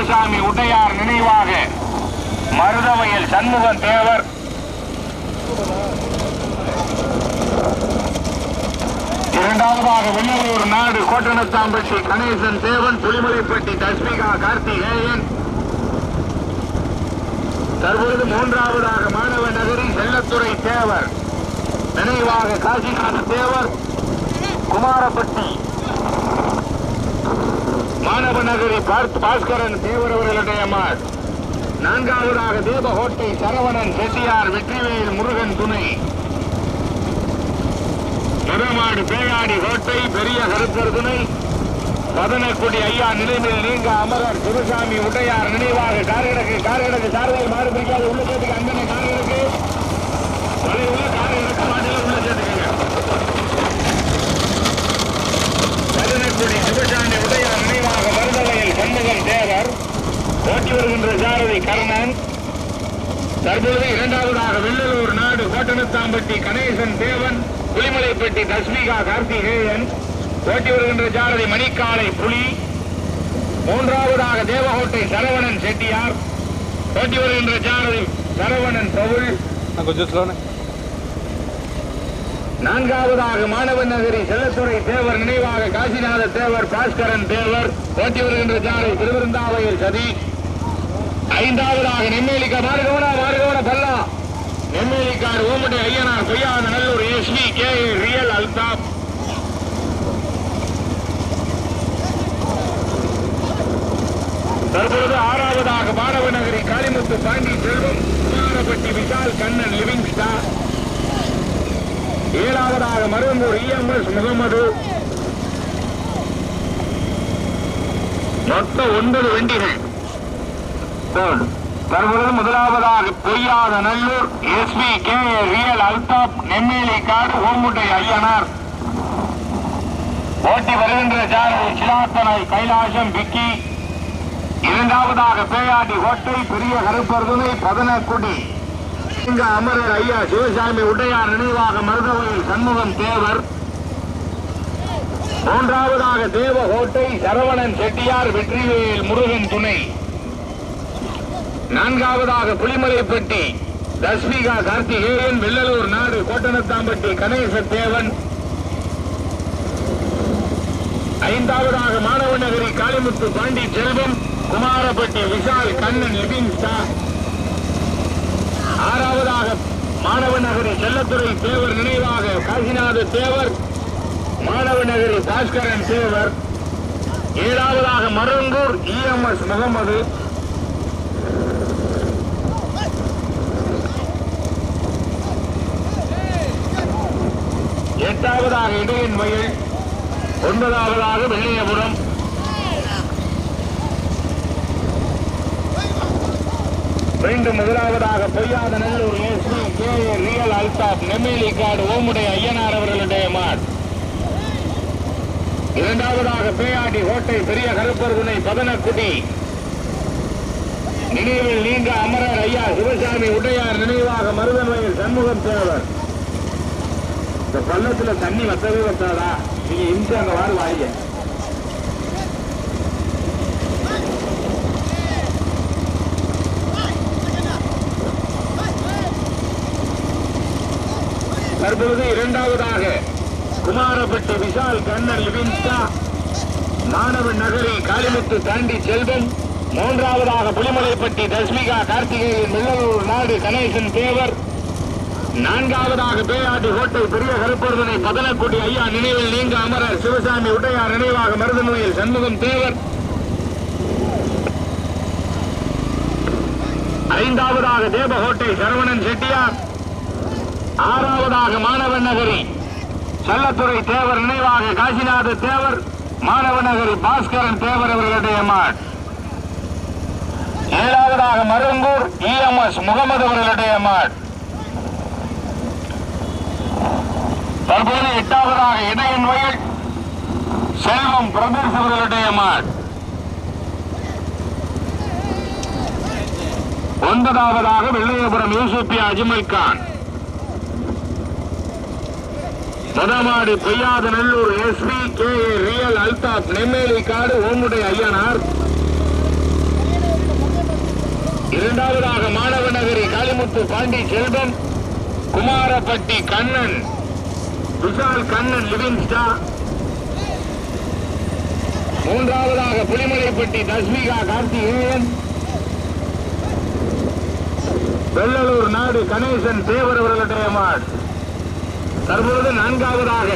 சிவசாமி உடையார் நினைவாக மருதவையில் சண்முகம் தேவர். இரண்டாவதாக வெள்ளலூர் நாடு கோட்டனத்தாம்பட்டி கணேசன் தேவன் புலிமலைப்பட்டி தஸ்மிகா கார்த்திகேயன். தற்பொழுது மூன்றாவதாக மாணவ நகரி செல்லத்துறை தேவர். நினைவாக காசிநாத தேவர். குமாரப்பட்டி மாணவ நகரி பார்த் பாஸ்கரன் தீவிரவர்களுடைய மாட் நான்காவதாக தேவகோட்டை சரவணன் செட்டியார் வெற்றிவேல் முருகன் துணை. முதமாடு பேயாடி கோட்டை பெரிய கருப்பர் துணை. பதனக்குடி ஐயா நிலைமையில் நீங்க அமரர் குருசாமி உடையார் நினைவாக காரகிடக்கு காரகிடக்கு சார்பில் மாறு பிடிக்காத. உள்ள சேர்த்துக்கு அங்கனை மாநில உள்ள சேர்த்துக்கங்க பதனக்குடி சிவசாமி உடையார் நினைவாக தமிழகம் சண்முகம் தேவர் ஓட்டி வருகின்ற சாரதி கர்ணன் தற்பொழுது இரண்டாவதாக வெள்ளலூர் நாடு கோட்டனத்தாம்பட்டி கணேசன் தேவன் புலிமலைப்பட்டி தஸ்மிகா கார்த்திகேயன் ஓட்டி வருகின்ற சாரதி மணிக்காலை புலி மூன்றாவதாக தேவகோட்டை சரவணன் செட்டியார் ஓட்டி வருகின்ற சாரதி சரவணன் பவுல். கொஞ்சம் நான்காவதாக மாணவன் நகரி செல்லத்துறை தேவர் நினைவாக காசிநாத தேவர் பாஸ்கரன் தேவர் ஓட்டி வருகின்ற சாலை திருவிருந்தாவையில் சதி. ஐந்தாவதாக நெம்மேலிக்கா மாறுகவனா மாறுகவன பல்லா. நெம்மேலிக்கார் ஓமடி Ayyanar கொய்யாத Nallur SV K real Altaf. தற்பொழுது ஆறாவதாக மாணவ நகரி காளிமுத்து பாண்டி செல்வ குமாரப்பட்டி விஷால் கண்ணன் லிவிங் ஸ்டார் ஏழாவதாக மருங்கூர் இஎம்எஸ் முகமது மொத்த ஒன்பது வண்டிகள். போன். தற்பொழுது முதலாவதாக Poyyatha Nallur SP K real Altaf Nemmeli Kadu ஓமுட்டை Ayyanar ஓட்டி வருகின்ற ஜாரி சிலாத்தனை கைலாசம் பிக்கி இரண்டாவதாக பேயாட்டி ஓட்டை பெரிய கருப்பருதுனை பதனக்குடி. இங்க அமரர் ஐயா சிவசாமி உடையார் நினைவாக மருதவையில் சண்முகம் தேவர். மூன்றாவதாக தேவகோட்டை சரவணன் செட்டியார் வெற்றிவேல் முருகன் துணை. நான்காவதாக புலிமலைப்பட்டி தஸ்மிகா கார்த்திகேயன் வெள்ளலூர் நாடு கோட்டனத்தாம்பட்டி கணேச தேவன் ஐந்தாவதாக மாணவ நகரி காளிமுத்து பாண்டி செல்வம் குமாரப்பட்டி விஷால் கண்ணன் லிபின் ஸ்டார் ஆறாவதாக மாணவ நகரி செல்லத்துறை தேவர் நினைவாக காசிநாத தேவர் மாணவ நகரி பாஸ்கரன் தேவர் ஏழாவதாக மருங்கூர் இஎம்எஸ் முகமது. எட்டாவதாக இடையின் வயல் ஒன்பதாவதாக வெள்ளியபுரம். மீண்டும் முதலாவதாக பொய்யாத நல்லூர் கே ரியல் அல்தாப் நெம்மேலி காடு ஓமுடைய ஐயனார் அவர்களுடைய மாட். இரண்டாவதாக பேயாடி கோட்டை பெரிய கருப்பருகுனை பதனக்குடி. நினைவில் நீங்க அமரர் ஐயா சிவசாமி உடையார் நினைவாக மருதன் வயல் சண்முகம் தேவர். இந்த பள்ளத்துல தண்ணி வத்தவே வத்தாதா நீங்க இன்று அங்க வாரு வாங்க தற்பொழுது இரண்டாவதாக குமாரப்பட்டி விஷால் கண்ணன் லிவின்ஸ்டா மாணவன் நகரி காளிமுத்து தாண்டி செல்வம் மூன்றாவதாக புலிமலைப்பட்டி தஸ்மிகா கார்த்திகேயன் வெள்ளலூர் நாடு கணேசன் தேவர் நான்காவதாக பேயாட்டி ஹோட்டல் பெரிய கருப்பொருதனை பதனக்குடி ஐயா நினைவில் நீங்க அமரர் சிவசாமி உடையார் நினைவாக மருதநோயில் சண்முகம் தேவர். ஐந்தாவதாக தேவகோட்டை சரவணன் செட்டியார் ஆறாவதாக மாணவ நகரி. செல்லத்துறை தேவர் நினைவாக காசிநாத தேவர் மாணவ நகரி பாஸ்கரன் தேவர் அவர்களுடைய மாட். ஏழாவதாக மருங்கூர் இஎம்எஸ் முகமது அவர்களுடைய மாட். தற்போது எட்டாவதாக இடையின் வயல் செல்வம் பிரதர்ஸ் அவர்களுடைய மாட். ஒன்பதாவதாக Vellaiyapuram Yusufi Ajmal Khan. முதமாடி Poyyatha Nallur SP K real Altaf Nemmeli Kadu ஓமுடை Ayyanar. இரண்டாவதாக மாணவ நகரி காளிமுத்து பாண்டி செல்வம் குமாரப்பட்டி கண்ணன் விஷால் கண்ணன் லிவிங்ஸ்டா மூன்றாவதாக புலிமலைப்பட்டி தஸ்மிகா கார்த்திகேயன். வெள்ளலூர் நாடு கணேசன் தேவர் அவர்களுடைய மாட். தற்பொழுது நான்காவதாக.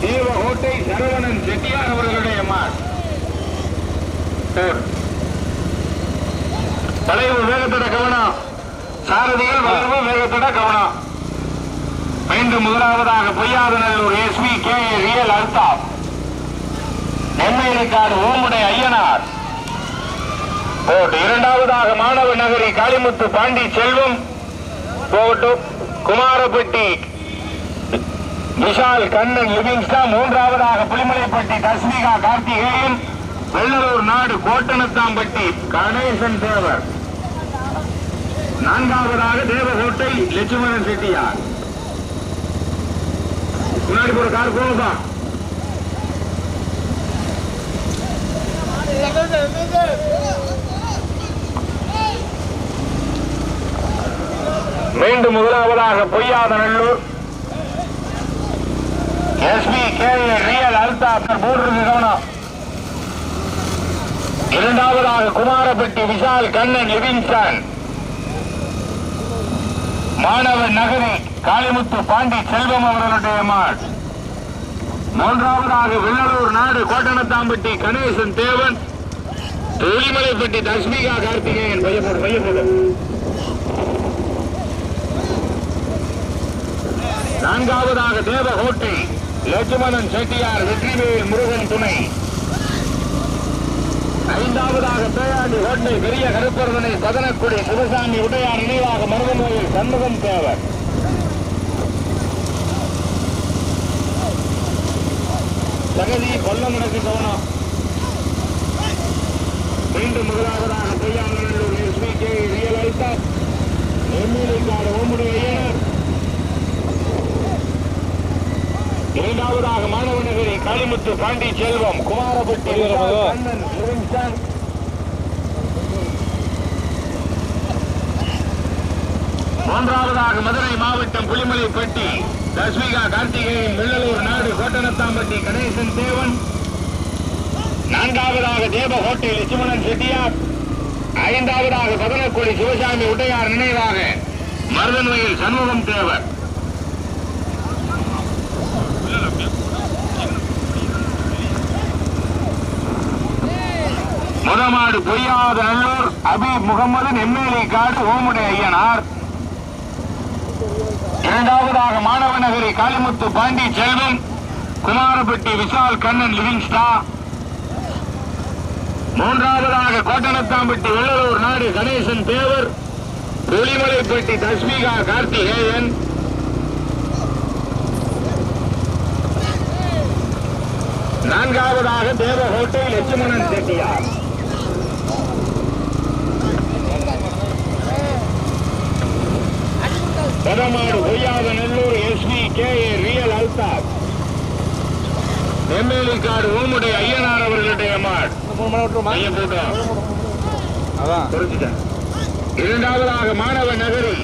தேவகோட்டை சரவணன் செட்டியார் அவர்களுடைய மாட் தலைவு வேகத்தோட கவனம். சாரதிகள் வளர்வு வேகத்தோட கவனம். மீண்டும் முதலாவதாக Poyyathanallur SP K real Altaf Nemmelikadu ஓமுடை Ayyanar. இரண்டாவதாக மாணவ நகரி காளிமுத்து பாண்டி செல்வம் போகட்டும். குமாரப்பட்டி விஷால் கண்ணன் லிவிங்ஸ்டா மூன்றாவதாக புலிமலைப்பட்டி தஸ்மிகா கார்த்திகேயன். வெள்ளலூர் நாடு கோட்டனத்தாம்பட்டி கணேசன் தேவர். நான்காவதாக தேவகோட்டை லட்சுமணன் செட்டியார். முன்னாடி ஒரு கார் போகுதா மீண்டும் முதலாவதாக Poyyatha Nallur. SP K real Altaf மூன்று கவனம் இரண்டாவதாக குமாரப்பட்டி விஷால் கண்ணன் எவின்சன் மாணவன் நகரி காளிமுத்து பாண்டி செல்வம் அவர்களுடைய மாள் மூன்றாவதாக வெள்ளலூர் நாடு கோட்டனத்தாம்பட்டி கணேசன் தேவன். தொழிமலைப்பட்டி தஸ்மிகா கார்த்திகேயன் பையப்போடு பையப்போடு நான்காவதாக தேவகோட்டை லட்சுமணன் செட்டியார் வெற்றிவேல் முருகன் துணை. ஐந்தாவதாக பேயாண்டி கோட்டை பெரிய கருப்பரவனை பதனக்குடி சிவசாமி உடையார் நினைவாக மருதநோயில் சண்முகம் தேவர். சகதி கொல்லமுனக்கு கவனம் மீண்டும் முதலாவதாக பொய்யானூர் எஸ்பி கே. ரியல் ஐட்டம் எம்மிலைக்காடு ஓமுடைய ஐயனர் இரண்டாவதாக மாணவ நகரி காளிமுத்து பாண்டி செல்வம் லிவிங்ஸ்டன் மூன்றாவதாக மதுரை மாவட்டம் புலிமலைப்பட்டி தஸ்மிகா கார்த்திகேயன் வெள்ளலூர் நாடு கோட்டனத்தாம்பட்டி கணேசன் தேவன் நான்காவதாக தேவகோட்டை லட்சுமணன் செட்டியார். ஐந்தாவதாக பதனக்குடி சிவசாமி உடையார் நினைவாக மருதன்வயல் சண்முகம் தேவர். முதமாடு பொய்யாத நல்லூர் அபி முகமது நெம்மேலி காடு ஓமுடை ஐயனார். இரண்டாவதாக மாணவ நகரி காளிமுத்து பாண்டி செல்வம் குமாரப்பட்டி விஷால் கண்ணன் லிவிங்ஸ்டா. மூன்றாவதாக கோட்டனத்தாம்பட்டி வெள்ளலூர் நாடு கணேசன் தேவர் புலிமலைப்பட்டி தஸ்மிகா கார்த்திகேயன். நான்காவதாக Devakottai Lakshmanan Chettiar. பெருமாடு Poyyatha Nellur SP K A real Altaf Nemmelikadu ஊமுடைய Ayyanar அவர்களுடைய மாட் அதான். இரண்டாவதாக மாணவ நகரி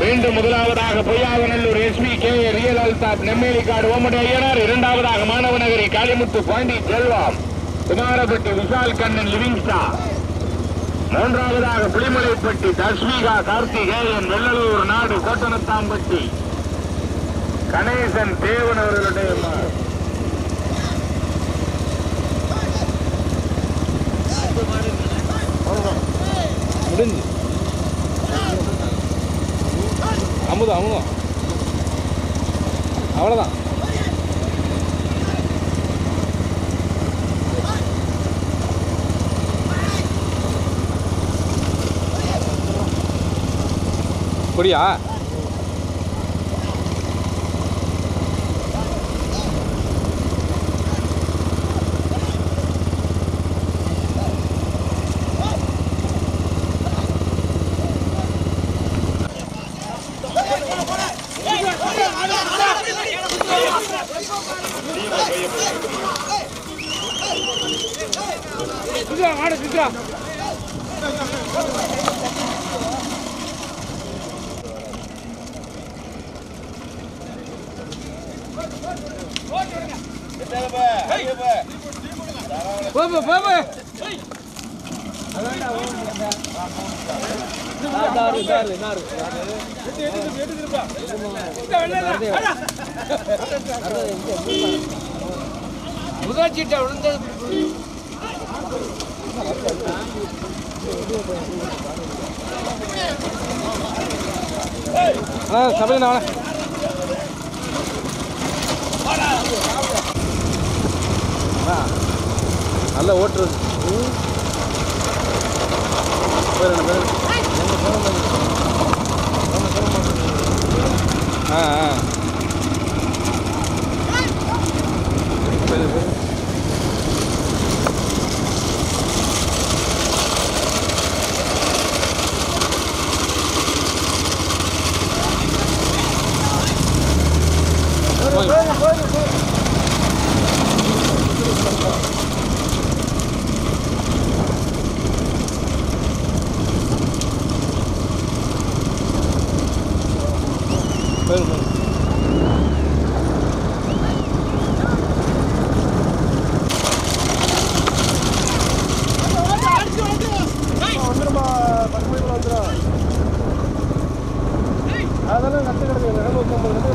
மீண்டும் முதலாவதாக Poyyavanallur SP K real Altaf Nemmelikadu ஓமடி Ayyanar இரண்டாவதாக மாணவநகரி காளிமுத்து பாண்டி செல்வம் குமாரப்பட்டி விஷால் கண்ணன் லிவிங்ஸ்டா மூன்றாவதாக புலிமலைப்பட்டி தஸ்மிகா கார்த்திகேயன் வெள்ளலூர் நாடு கோட்டனத்தாம்பட்டி கணேசன் தேவன் அவர்களுடைய முடிஞ்சு அமுதம் அமுதம். அவ்வளோதான் பொடியா முதல் விழுந்தது. சபையில அண்ணா, நல்ல ஓட்டுறது ம். போயிரு அண்ணா, போயிரு. ஆ ஆ போயிரு, la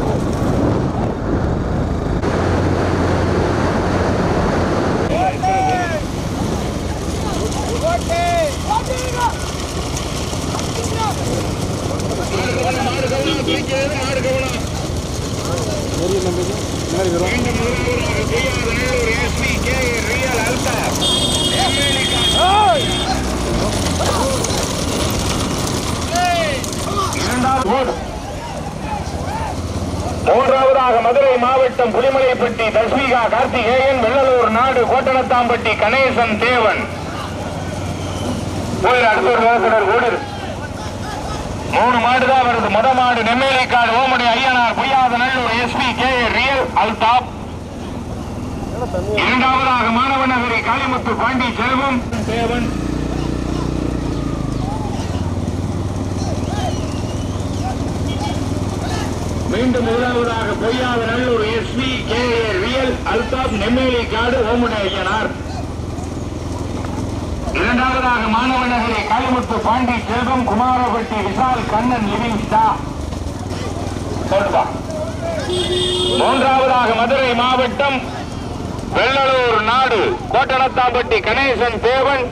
வெள்ளலூர் நாடு கணேசன் தேவன். கோயில் அடுத்த வேகனர் ஓடுது மூணு மாடு தான் வருது. முத மாடு Nemmelikadu ஓமடி Ayyanar Poyyatha Nallur SP K real Altaf இரண்டாவதாக மாணவ நகரி காளிமுத்து பாண்டி செல்வம். தேவன் மீண்டும் முதலாவதாக Poyyatha Nallur SP K real Altaf Nemmeli Kadu ஓமுடி இரண்டாவதாக மாணவ நகரி காளிமுத்து பாண்டி செல்வம் குமாரப்பட்டி விசால் கண்ணன் லிவிங் ஸ்டார். மூன்றாவதாக மதுரை மாவட்டம் வெள்ளலூர் நாடு கோட்டனத்தாம்பட்டி கணேசன் தேவன்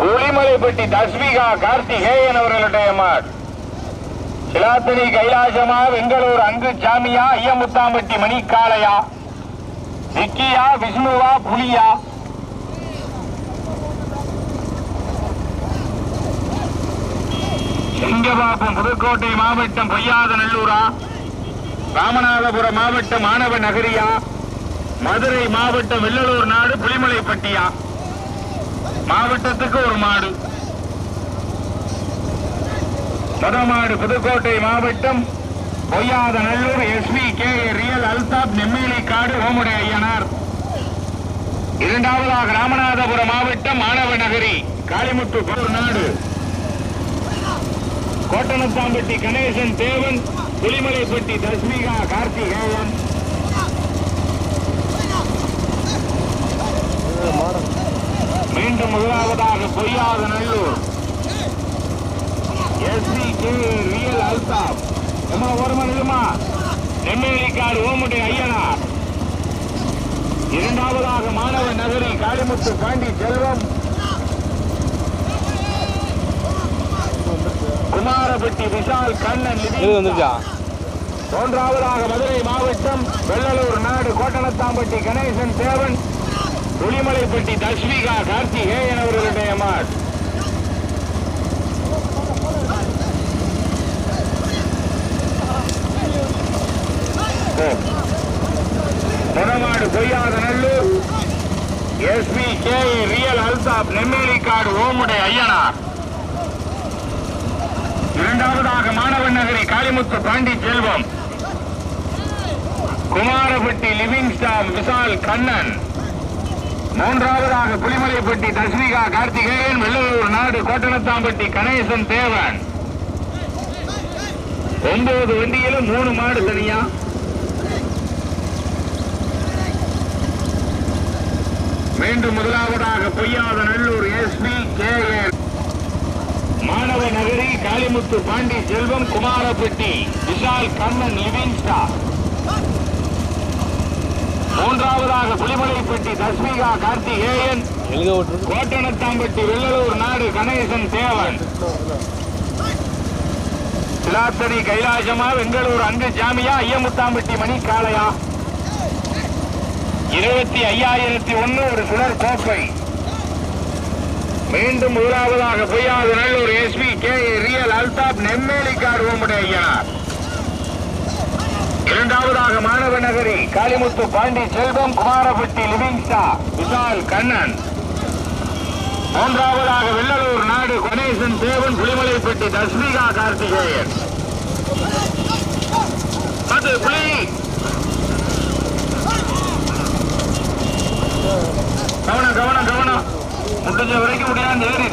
புலிமலைப்பட்டி தஸ்மிகா கார்த்திகேயன் அவர்களுடைய மாட் சிலாத்தனி கைலாசமா வெங்களூர் அங்கு சாமியா ஐயமுத்தாம்பட்டி மணிக்காளையா விக்கியா விஷ்ணுவா புலியா? சிங்கபாபம் புதுக்கோட்டை மாவட்டம் பொய்யாத நல்லூரா? ராமநாதபுரம் மாவட்டம் மாணவ நகரியா? மதுரை மாவட்டம் வெள்ளலூர் நாடு புலிமலைப்பட்டியா? மாவட்டத்துக்கு ஒரு மாடு. மொதமாடு புதுக்கோட்டை மாவட்டம் Poyyatha Nallur SV K real Altaf Nemmeli Kadu ஓமுடை Ayyanar. இரண்டாவதாக ராமநாதபுரம் மாவட்டம் மாணவ நகரி காளிமுத்து நாடு. கோட்டனத்தாம்பட்டி கணேசன் தேவன் புலிமலைப்பட்டி தஸ்மிகா கார்த்திகேயன். மீண்டும் முதலாவதாக Poyyatha Nallur SP K real Altaf எம்மா ஓரமா நிலுமா நெம்மேலிக்காடு இரண்டாவதாக மாணவ நகரி காளிமுத்து பாண்டி செல்வம். குமாரப்பட்டி விஷால் கண்ணன் வந்துருச்சா? மூன்றாவதாக மதுரை மாவட்டம் வெள்ளலூர் நாடு கோட்டனத்தாம்பட்டி கணேசன் தேவன் புலிமலைப்பட்டி தஸ்விகா கார்த்திகேயன் அவர்களுடைய மாட் முனமாடு Poyyatha Nallur SP K real Altaf Nemmelikadu ஓமுடை Ayyanar. இரண்டாவதாக மாணவன் நகரி காளிமுத்து பாண்டி செல்வம். Kumarapatti living star Vishal Kannan. மூன்றாவதாக புலிமலைப்பட்டி தஸ்மிகா கார்த்திகேயன் வெள்ளூர் நாடு கோட்டனத்தாம்பட்டி கணேசன் தேவன். ஒன்பது வண்டியிலும் மூணு மாடு தனியா. மீண்டும் முதலாவதாக பொய்யாத Nallur SP K Manava Nagari Kalimuthu Pandi Selvam Kumarapatti Vishal Kannan living மூன்றாவதாக புலிமலைப்பட்டி தஸ்மிகா கார்த்திகேயன் கோட்டணத்தாம்பட்டி வெள்ளலூர் நாடு கணேசன் தேவன் சிலாத்தடி கைலாசமா பெங்களூர் அங்கு ஜாமியா ஐயமுத்தாம்பட்டி மணி காளையா இருபத்தி ஐயாயிரத்தி ஒன்று ஒரு சுழற் கோப்பை. மீண்டும் முதலாவதாக Poyyathu Nallur SP K real Altaf Nemmeli காடுவோமுடைய Ayyanar. இரண்டாவதாக மாணவ நகரி காளிமுத்து பாண்டி செல்வம் குமாரப்பட்டி லிவிங் விஷால் கண்ணன். மூன்றாவதாக வெள்ளலூர் நாடு கணேசன் தேவன் புலிமலைப்பட்டி தஸ்மிகா கார்த்திகேயன். அது புலி. கவனம் கவனம் கவனம். முடிஞ்ச வரைக்கும் முடியாது ஏறி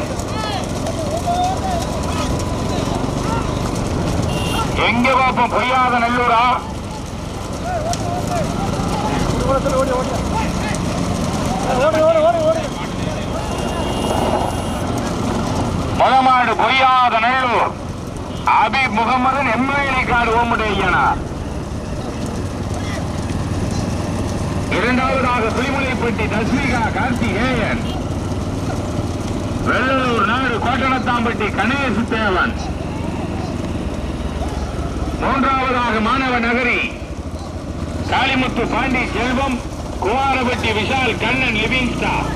எங்க பாப்போம்? பொய்யாத நல்லூரா? மொழமாடு முகமாடு பொய்யாத நல்லூர். அபி முகமது எம்எல்ஏ காடு ஓமுடையனா இரண்டாவதாக புலிமுனைப்பட்டி தஸ்மிகா கார்த்திகேயன் வெள்ளலூர் நாடு கோட்டணத்தாம்பட்டி கணேசு தேவன். மூன்றாவதாக மாணவ நகரி காளிமுத்து பாண்டி செல்வம் குமாரப்பட்டி விஷால் கண்ணன் லிவிங் ஸ்டார்.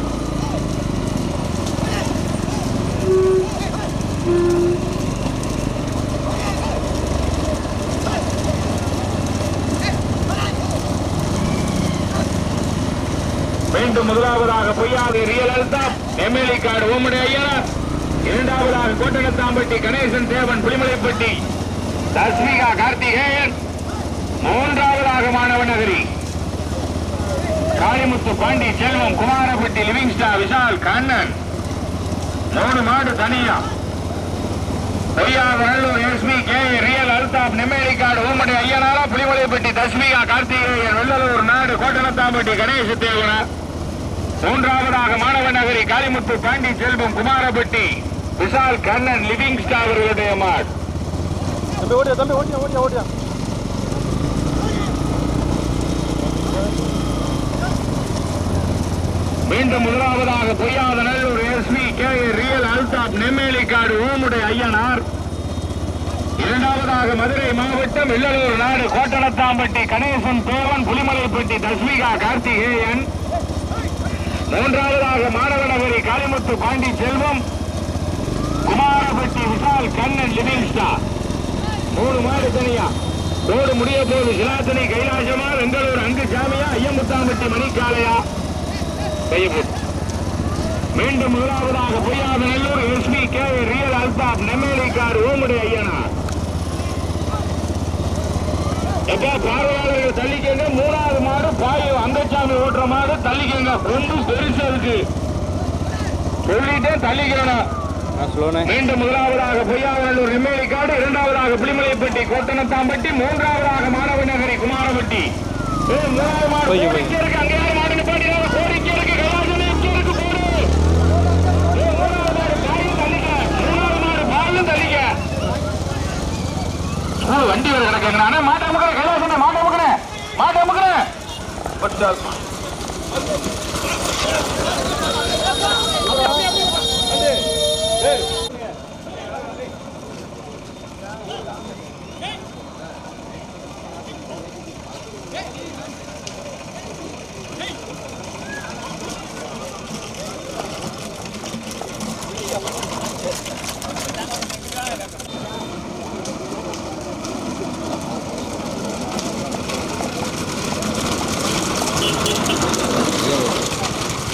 மீண்டும் முதலாவதாக பொய்யாத ரியல் அழுத்தம். எம்எல்ஏ கார்டு ஓமடி ஐயனார். இரண்டாவதாக கோட்டனத்தாம்பட்டி கணேசன் தேவன் புலிமலைப்பட்டி. தஸ்மிகா கார்த்திகேயன். மூன்றாவதாக மாணவ நகரி காளிமுத்து பாண்டி செல்வம் குமாரப்பட்டி லிவிங் ஸ்டார் விஷால் கண்ணன். மூணு மாடு தனியா. பொய்யாத நல்லூர் எஸ்மி கே ரியல் அல்தாப் நெம்மேலி காடு ஊமடி ஐயனாரா புலிமலைப்பட்டி தஸ்மிகா கார்த்திகேயன் வெள்ளலூர் நாடு கோட்டனத்தாம்பட்டி கணேச தேவனா. மூன்றாவதாக மாணவ நகரி காளிமுத்து பாண்டி செல்வம் குமாரப்பட்டி விஷால் கண்ணன் லிவிங் ஸ்டார் அவர்களுடைய மாடு தம்பி ஓடியா தம்பி ஓடியா ஓடியா ஓடியா. மீண்டும் முதலாவதாக பொய்யாத Nallur SP K real Althaf Nemmeli காடு ஊமுடை ஐயனார். இரண்டாவதாக மதுரை மாவட்டம் வெள்ளலூர் நாடு கோட்டனத்தாம்பட்டி கணேசன் தேவன் புலிமலைப்பட்டி தஸ்மிகா கார்த்திகேயன். மூன்றாவதாக மாணவ காளிமுத்து பாண்டி செல்வம் குமாரப்பட்டி விசால் கண்ணன் லிவிங் ஸ்டார். மூணு மாடு தனியா. ரோடு முடிய போது சிலாத்தனி கைலாசமா வெங்களூர் அங்கு சாமியா ஐயமுத்தாம்பட்டி மணிக்காலையா கையை மீண்டும் முதலாவதாக பொய்யாத Nallur SP K real Althaf நெம்மேலிக்கார் ஓமுடி ஐயனார். எப்பா பார்வையாளர்கள் தள்ளிக்கங்க மூணாவது மாடு பாயும். அங்கச்சாமி ஓட்டுற மாடு தள்ளிக்கங்க. ரொம்ப பெருசா இருக்கு. சொல்லிட்டேன் தள்ளிக்கிறேன்? மீண்டும் முதலாவதாக பொய்யாவநல்லூர் நெம்மேலிக்காடு இரண்டாவதாக புலிமலைப்பட்டி கோட்டனத்தாம்பட்டி மூன்றாவதாக மாணவ நகரி குமாரப்பட்டி வண்டி வேற கிடக்குங்க நானே மாட்டை முக்கிறேன் கைலாசமே மாட்டை முக்கிறேன் மாட்டை قدام